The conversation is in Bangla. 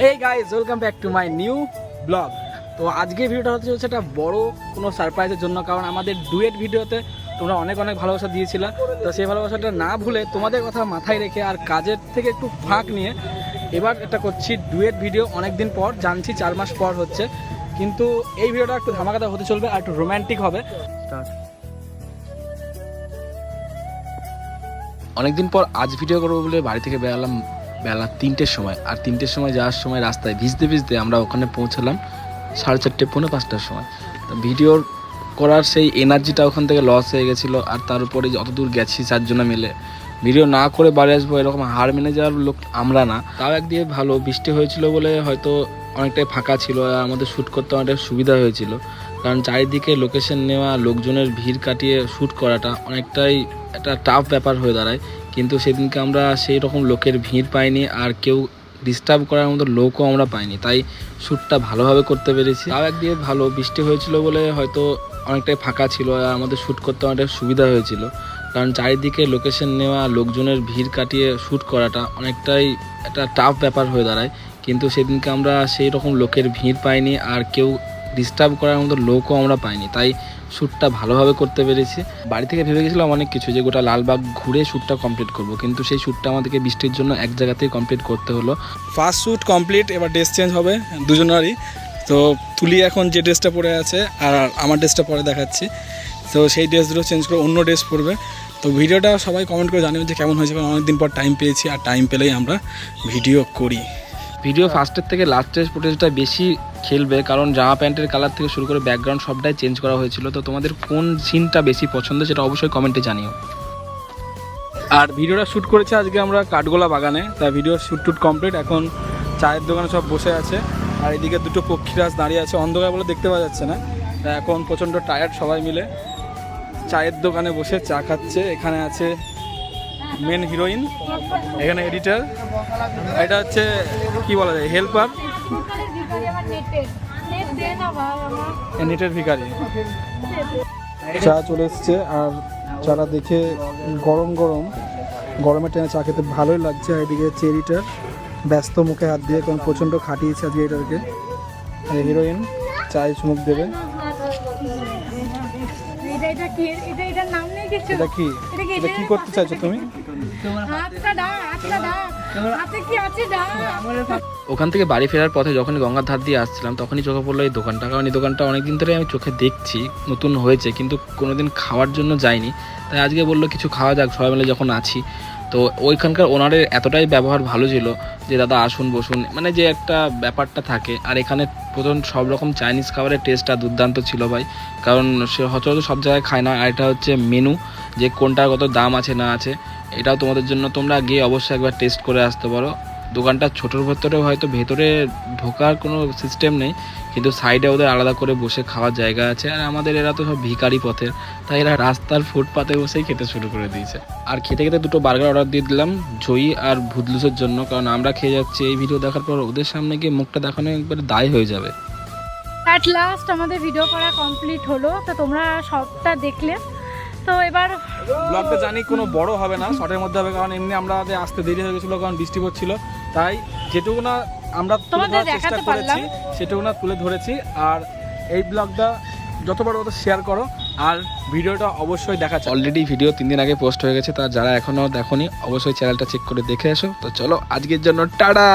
Hey guys welcome back to my new blog তো আজকে ভিডিওটা হচ্ছে হচ্ছে একটা বড় কোনো সারপ্রাইজের জন্য কারণ আমাদের ডুয়েট ভিডিওতে তোমরা অনেক অনেক ভালোবাসা দিয়েছিলা। তো সেই ভালোবাসাটা না ভুলে তোমাদের কথা মাথায় রেখে আর কাজের থেকে একটু ফাঁক নিয়ে এবার এটা করছি ডুয়েট ভিডিও অনেক দিন পর জানছি চার মাস পর হচ্ছে। কিন্তু এই ভিডিওটা একটু ধামাকাদা হতে চলবে আর একটু রোম্যান্টিক হবে। Start. অনেকদিন পর আজ ভিডিও করব বলে বাড়ি থেকে বেরালাম বেলা তিনটের সময়। আর তিনটের সময় যাওয়ার সময় রাস্তায় ভিজতে ভিজতে আমরা ওখানে পৌঁছালাম সাড়ে চারটে, পৌনে পাঁচটার সময়। তো ভিডিওর করার সেই এনার্জিটা ওখান থেকে লস হয়ে গেছিল, আর তার উপরে অত দূর গেছি চারজনে মিলে। ভিডিও না করে বাড়ি আসব এরকম হার মেনে যাওয়ার লোক আমরা না। তাও একদিকে ভালো, বৃষ্টি হয়েছিল বলে হয়তো অনেকটাই ফাঁকা ছিল, আর আমাদের শ্যুট করতে অনেকটা সুবিধা হয়েছিল। কারণ চারিদিকে লোকেশন নেওয়া, লোকজনের ভিড় কাটিয়ে শ্যুট করাটা অনেকটাই একটা টাফ ব্যাপার হয়ে দাঁড়ায়। কিন্তু সেদিনকে আমরা সেই রকম লোকের ভিড় পাইনি আর কেউ ডিস্টার্ব করার মতো লোকও আমরা পাইনি। তাই শ্যুটটা ভালোভাবে করতে পেরেছি। তাও একদিকে ভালো, বৃষ্টি হয়েছিল বলে হয়তো অনেকটাই ফাঁকা ছিল আর আমাদের শ্যুট করতে অনেকটা সুবিধা হয়েছিল। কারণ চারিদিকে লোকেশন নেওয়া, লোকজনের ভিড় কাটিয়ে শ্যুট করাটা অনেকটাই একটা টাফ ব্যাপার হয়ে দাঁড়ায়। কিন্তু সেদিনকে আমরা সেই রকম লোকের ভিড় পাইনি আর কেউ ডিস্টার্ব করার মতো লোকও আমরা পাইনি। তাই শ্যুটটা ভালোভাবে করতে পেরেছি। বাড়ি থেকে ভেবে গেছিলাম অনেক কিছু যে গোটা লালবাগ ঘুরে শ্যুটটা কমপ্লিট করব। কিন্তু সেই শ্যুটটা আমাদেরকে বৃষ্টির জন্য এক জায়গাতেই কমপ্লিট করতে হলো। ফার্স্ট শ্যুট কমপ্লিট এবার ড্রেস চেঞ্জ হবে দুজনেরই। তো তুলি এখন যে ড্রেসটা পরে আছে আর আমার ড্রেসটা পরে দেখাচ্ছি। তো সেই ড্রেসগুলো চেঞ্জ করে অন্য ড্রেস পরবে। তো ভিডিওটা সবাই কমেন্ট করে জানাবেন যে কেমন হয়েছে কারণ অনেকদিন পর টাইম পেয়েছি আর টাইম পেলেই আমরা ভিডিও করি। ভিডিও ফার্স্টের থেকে লাস্টের ফুটেজটা বেশি খেলবে, কারণ জামা প্যান্টের কালার থেকে শুরু করে ব্যাকগ্রাউন্ড সবটাই চেঞ্জ করা হয়েছিল। তো তোমাদের কোন সিনটা বেশি পছন্দ সেটা অবশ্যই কমেন্টে জানিও। আর ভিডিওটা শ্যুট করেছে আজকে আমরা কাঠগোলা বাগানে। তা ভিডিও শ্যুট টুট কমপ্লিট এখন চায়ের দোকানে সব বসে আছে। আর এদিকে দুটো পক্ষীরাজ দাঁড়িয়ে আছে। অন্ধকার বলে দেখতে পাওয়া যাচ্ছে না। তা এখন প্রচণ্ড টায়ার্ড সবাই মিলে। চায়ের দোকানে বসে চা খাচ্ছে। এখানে আছে মেন হিরোইন এখানে এডিটার এটা হচ্ছে, কি বলা যায় হেল্পার নেটের। ভিকারি চা চলে এসছে আর চাটা দেখে গরম গরম। গরমের টাইমে চা খেতে ভালোই লাগছে আর এদিকে চেরিটার ব্যস্ত মুখে হাত দিয়ে কারণ প্রচণ্ড খাটিয়েছে আজকে এটাকে। হিরোইন চায় চুমুক দেবে। এটা এটা কি? এটা এটার নাম নেই কিছু এটা কি? এটা কি করতে চাইছো তুমি? ওখান থেকে বাড়ি ফেরার পথে যখনই গঙ্গার ধার দিয়ে আসছিলাম, তখনই চোখে পড়ল এই দোকানটা। কারণ এই দোকানটা অনেকদিন ধরে আমি চোখে দেখছি, নতুন হয়েছে, কিন্তু কোনোদিন খাওয়ার জন্য যাইনি। তাই আজকে বলল কিছু খাওয়া যাক, সবাই মিলে যখন আছি। তো ওইখানকার ওনারের এতটাই ব্যবহার ভালো ছিল যে, দাদা, আসুন, বসুন। মানে যে একটা ব্যাপারটা থাকে। আর এখানে প্রথম সব রকম চাইনিজ খাবারের টেস্টটা দুর্দান্ত ছিল ভাই। কারণ সে হয়তো সব জায়গায় খায় না। আর এটা হচ্ছে মেনু যে কোনটার কত দাম আছে না আছে। এটাও তোমাদের জন্য তোমরা গিয়ে অবশ্যই একবার টেস্ট করে আসতে পারো। দোকানটা ছোটোর ভেতরে হয়তো ভেতরে ঢোকার কোনো সিস্টেম নেই, কিন্তু সাইডে ওদের আলাদা করে বসে খাওয়ার জায়গা আছে। আর আমাদের এরা তো সব ভিখারি পথের, তাই এরা রাস্তার ফুটপাতে বসেই খেতে শুরু করে দিয়েছে। আর খেতে খেতে দুটো বার্গার অর্ডার দিয়ে দিলাম, জয়ী আর ভুদলুসের জন্য, কারণ আমরা খেয়ে যাচ্ছি এই ভিডিও দেখার পর ওদের সামনে গিয়ে মুখটা দেখানো একবারে দায় হয়ে যাবে। অ্যাট লাস্ট আমাদের ভিডিও করা কমপ্লিট হলো, তো তোমরা সবটা দেখলে। তো এবার ব্লগটা জানি কোনো বড় হবে না শর্টের মধ্যে হবে কারণ এমনি আমরা আসতে দেরি হয়ে গেছিল কারণ বৃষ্টি পড়ছিল তাই যেটুকু না আমরা তোমাদের চেষ্টা করেছি সেটুকু না তুলে ধরেছি আর এই ব্লগটা যত বড় তত শেয়ার করো আর ভিডিওটা অবশ্যই দেখা অলরেডি ভিডিও তিন দিন আগে পোস্ট হয়ে গেছে তা যারা এখনও দেখনি অবশ্যই চ্যানেলটা চেক করে দেখে এসো। তো চলো আজকের জন্য টাটা!